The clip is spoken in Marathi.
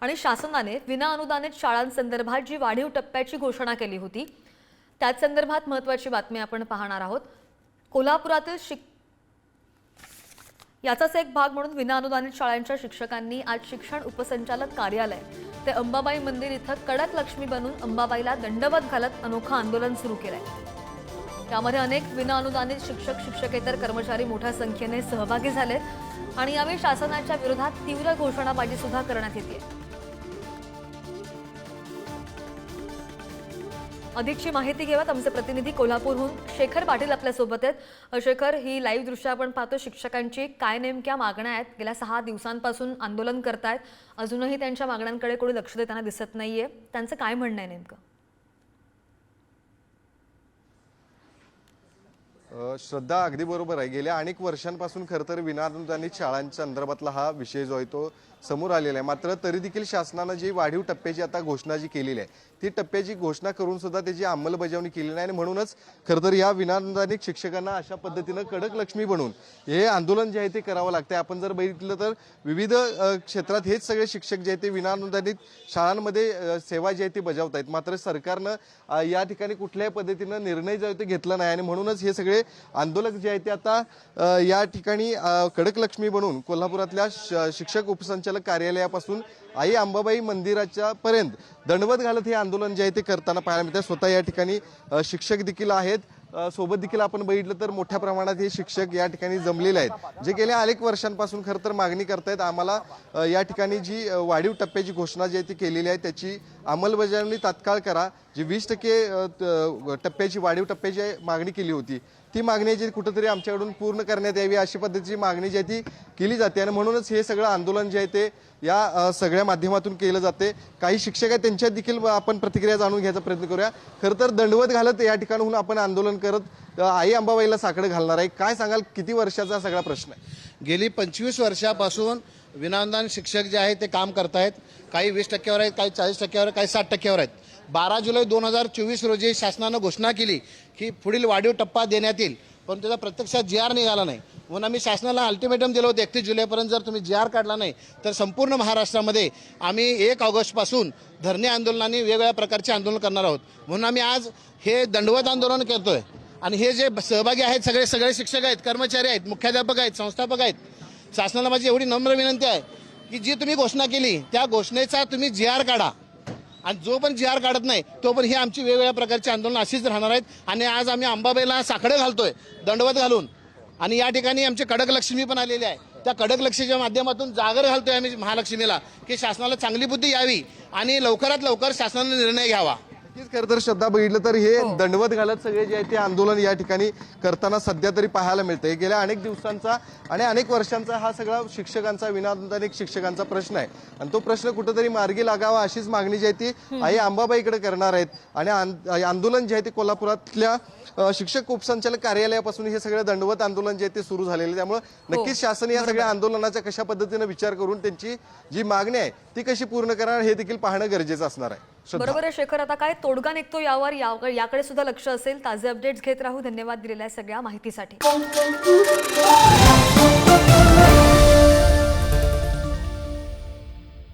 आणि शासनाने विनाअनुदानित शाळांसंदर्भात जी वाढीव टप्प्याची घोषणा केली होती त्याच संदर्भात महत्त्वाची बातमी आपण पाहणार आहोत. कोल्हापुरातील शिक याचाच एक भाग म्हणून विनाअनुदानित शाळांच्या शिक्षकांनी आज शिक्षण उपसंचालक कार्यालय ते अंबाबाई मंदिर इथं कडक लक्ष्मी बनून अंबाबाईला दंडवत घालत अनोखं आंदोलन सुरू केलंय. त्यामध्ये अनेक विनाअनुदानित शिक्षक शिक्षकेतर कर्मचारी मोठ्या संख्येने सहभागी झालेत आणि यावेळी शासनाच्या विरोधात तीव्र घोषणाबाजी सुद्धा करण्यात येते अधिकची माहिती घेऊयात. आमचे प्रतिनिधी कोल्हापूरहून शेखर पाटील आपल्यासोबत आहेत. शेखर ही लाईव्ह दृश्य आपण पाहतो शिक्षकांची काय नेमक्या मागण्या आहेत? गेल्या सहा दिवसांपासून आंदोलन करतायत. अजूनही त्यांच्या मागण्यांकडे कोणी लक्ष देताना दिसत नाहीये. त्यांचं काय म्हणणं आहे नेमकं? श्रद्धा अगदी बरोबर आहे. गेल्या अनेक वर्षांपासून खरं तर विनाअनुदानित शाळांच्या संदर्भातला हा विषय जो आहे तो समोर आलेला आहे. मात्र तरी देखील शासनानं जी वाढीव टप्प्याची आता घोषणा जी केलेली आहे ती टप्प्याची घोषणा करून सुद्धा त्याची अंमलबजावणी केली नाही आणि म्हणूनच खरं तर या विनाअनुदानित शिक्षकांना अशा पद्धतीनं कडक लक्ष्मी बनवून हे आंदोलन जे आहे ते करावं लागतं आपण जर बघितलं तर विविध क्षेत्रात हेच सगळे शिक्षक जे आहेत ते विनाअनुदानित शाळांमध्ये सेवा जी आहे ती बजावत आहेत मात्र सरकारनं या ठिकाणी कुठल्याही पद्धतीनं निर्णय जो आहे ते घेतला नाही आणि म्हणूनच हे सगळे आंदोलक जे आहेत ते आता या ठिकाणी कडक लक्ष्मी बनून कोल्हापुरातल्या श- शिक्षक उपसंचालक कार्यालयापासून आई अंबाबाई मंदिराच्या पर्यंत दंडवत घालत हे आंदोलन जे आहे ते करताना पाहायला मिळतं स्वतः या ठिकाणी शिक्षक देखील आहेत. सोबत देखील आपण बघितलं तर मोठ्या प्रमाणात हे शिक्षक या ठिकाणी जमलेले आहेत. जे गेल्या अनेक वर्षांपासून खरं तर मागणी करतायत. आम्हाला या ठिकाणी जी वाढीव टप्प्याची घोषणा जी आहे ती केलेली आहे त्याची अंमलबजावणी तात्काळ करा. जी वीस टक्के टप्प्याची वाढीव टप्प्याची मागणी केली होती ती मागणी जी कुठंतरी आमच्याकडून पूर्ण करण्यात यावी अशी पद्धतीची मागणी जी आहे ती केली जाते. आणि म्हणूनच हे सगळं आंदोलन जे आहे ते या सगळ्या माध्यमातून केलं जाते. काही शिक्षक आहेत त्यांच्या देखील आपण प्रतिक्रिया जाणून घ्यायचा प्रयत्न करूया. खरं तर दंडवत घालत या ठिकाणाहून आपण आंदोलन करत आई अंबाबाईला साकडं घालणार आहे. काय सांगाल? किती वर्षाचा सगळा प्रश्न आहे? गेली पंचवीस वर्षापासून विनादान शिक्षक जे आहे ते काम करतायत. काही वीस टक्क्यावर आहेत काही चाळीस टक्क्यावर काही साठ टक्क्यावर आहेत. बारा जुलै दोन हजार चोवीस रोजी शासनानं घोषणा केली की पुढील वाढीव टप्पा देण्यात येईल. पण त्याचा प्रत्यक्षात जी आर निघाला नाही. म्हणून आम्ही शासनाला अल्टिमेटम दिलं होतं एकतीस जुलैपर्यंत जर तुम्ही जी आर काढला नाही तर संपूर्ण महाराष्ट्रामध्ये आम्ही एक ऑगस्टपासून धरणे आंदोलनाने वेगवेगळ्या प्रकारचे आंदोलन करणार आहोत. म्हणून आम्ही आज हे दंडवत आंदोलन करतो आहे आणि हे जे सहभागी आहेत सगळे सगळे शिक्षक आहेत कर्मचारी आहेत मुख्याध्यापक आहेत संस्थापक आहेत शासनाला माझी एवढी नम्र विनंती आहे की जी तुम्ही घोषणा केली त्या घोषणेचा तुम्ही जी आर काढा. आणि जो पण जी आर काढत नाही तो पण ही आमची वेगवेगळ्या प्रकारची आंदोलन अशीच राहणार आहेत. आणि आज आम्ही अंबाबाईला साकडं घालतोय दंडवत घालून. आणि या ठिकाणी आमचे कडक लक्ष्मी पण आलेले आहे. त्या कडक लक्ष्मीच्या माध्यमातून जागर घालतोय आम्ही महालक्ष्मीला की शासनाला चांगली बुद्धी यावी आणि लवकरात लवकर शासनाने निर्णय घ्यावा. नक्कीच खरं तर श्रद्धा बघितलं तर हे दंडवत घालत सगळे जे आहे ते आंदोलन या ठिकाणी करताना सध्या तरी पाहायला मिळतंय. गेल्या अनेक दिवसांचा आणि अनेक वर्षांचा हा सगळा शिक्षकांचा विनानुदानिक शिक्षकांचा प्रश्न आहे. आणि तो प्रश्न कुठेतरी मार्गी लागावा अशीच मागणी जी आहे ती आई अंबाबाईकडे करणार आहेत. आणि आंदोलन जे आहे ते कोल्हापुरातल्या शिक्षक उपसंचालक कार्यालयापासून हे सगळं दंडवत आंदोलन जे आहे ते सुरू झालेलं त्यामुळे नक्कीच शासन या सगळ्या आंदोलनाचा कशा पद्धतीने विचार करून त्यांची जी मागणी आहे ती कशी पूर्ण करणार हे देखील पाहणं गरजेचं असणार आहे. बरोबर आहे शेखर. आता काय तोडगा निघतो यावर याकडे सुद्धा लक्ष असेल. ताजे अपडेट्स घेत राहू. धन्यवाद दिलेल्या सगळ्या माहितीसाठी.